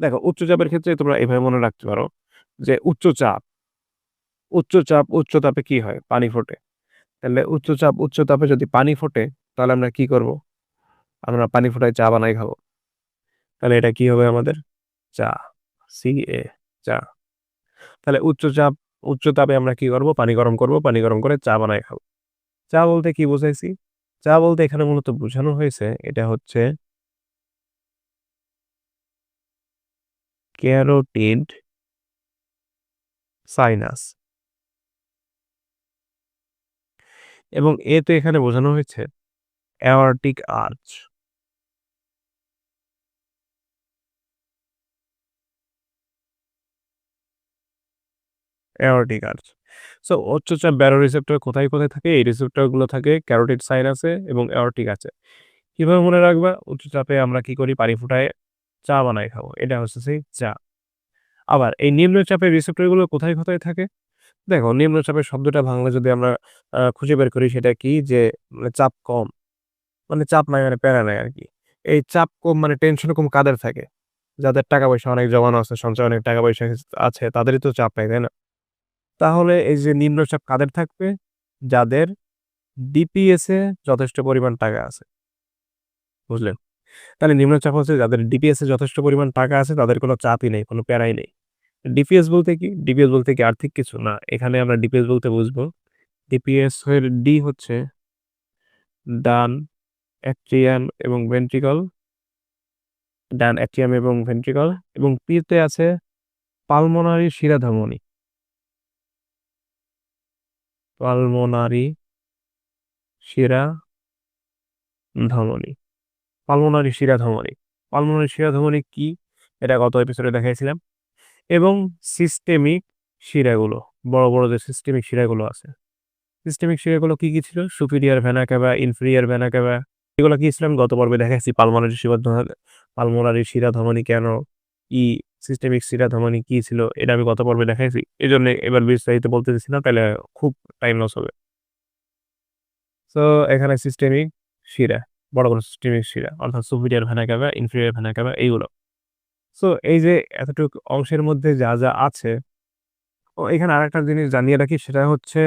দেখো, উচ্চ চাপের ক্ষেত্রে তোমরা এভাবে মনে রাখতে পারো যে উচ্চ চাপ উচ্চ চাপ উচ্চ তাপে কি হয়? পানি ফোটে। তাহলে উচ্চ চাপ উচ্চ তাপে যদি পানি ফোটে, তাহলে আমরা কি করব? আমরা পানি ফোটায় চা বানাই খাব। তাহলে এটা কি হবে আমাদের? চা সি এ চা। তাহলে উচ্চ চাপ, উচ্চ তাপে আমরা কি করব? পানি গরম করব, পানি গরম করে চা বানাই খাব। চা বলতে কি বোঝাইছি? চা বলতে এখানে মূলত বোঝানো হয়েছে, এটা হচ্ছে ক্যারোটিড সাইনাস এবং এতে এখানে বোঝানো হয়েছে aortic arch aortic arch so উচ্চচাপ ব্যারো রিসেপ্টর কোথায় কোথায় থাকে? এই রিসেপ্টরগুলো থাকে ক্যারোটিড সাইনাসে এবং অ্যাওয়ার্টিক আছে কীভাবে মনে রাখবা? উচ্চচাপে আমরা কি করি? পানি ফুটায় চা বানাই খাব, এটা হচ্ছে সেই চা। আবার এই নিম্নচাপের রিসেপ্টরগুলো কোথায় কোথায় থাকে? দেখো নিম্নচাপের শব্দটা বাংলা যদি আমরা খুঁজে বের করি সেটা কি? যে মানে চাপ কম মানে চাপ নাই মানে প্যারা নাই আর কি। এই চাপ কম মানে টেনশন কম কাদের থাকে? যাদের টাকা পয়সা অনেক জমানো আছে, সঞ্চয় অনেক টাকা পয়সা আছে, তাদেরই তো চাপ নাই, তাই না? তাহলে এই যে নিম্নচাপ কাদের থাকবে? যাদের ডিপিএস যথেষ্ট পরিমাণ টাকা আছে। বুঝলেন? তাহলে নিম্নচাপ হচ্ছে যাদের ডিপিএস এ যথেষ্ট পরিমাণ টাকা আছে, তাদের কোনো চাপই নেই, কোনো প্যারাই নেই। ডিপিএস বলতে কি? ডিপিএস বলতে কি আর্থিক কিছু? না, এখানে আমরা ডিপিএস বলতে বুঝব। ডিপিএস এর ডি হচ্ছে ডান অ্যাট্রিয়াম এবং ভেন্ট্রিকল, ডান অ্যাট্রিয়াম এবং ভেন্ট্রিকল, এবং পিতে আছে পালমোনারি শিরাধমনী। পালমোনারি শিরা ধমনী পালমোনারি শিরা ধমনী পালমোনারি শিরা ধমনী কি? এটা গত এপিসোডে দেখাইছিলাম। এবং সিস্টেমিক শিরাগুলো, বড় বড় যে সিস্টেমিক শিরাগুলো আছে। সিস্টেমিক শিরাগুলো কি কি ছিল? Superior vena cava inferior cava এগুলো কি ছিলাম গত পর্বে দেখাইছি। পালমোনারি শিরা পালমোনারি শিরা ধমনী কেন? ই সিস্টেমিক শিরা ধমনী কি ছিল? এটা আমি গত পর্বে দেখাইছি। এই জন্য এবার বিস্তারিত বলতে চাচ্ছি না, তাহলে খুব টাইম লস হবে। তো এখানে সিস্টেমিক শিরা। বড় বড় সিস্টেমিক শিরা অর্থাৎ superior vena camera inferior vena camera এইগুলো। সো এই যে এতটুকু অংশের মধ্যে যা যা আছে, ও এখানে আরেকটা জিনিস জানিয়ে রাখি, সেটা হচ্ছে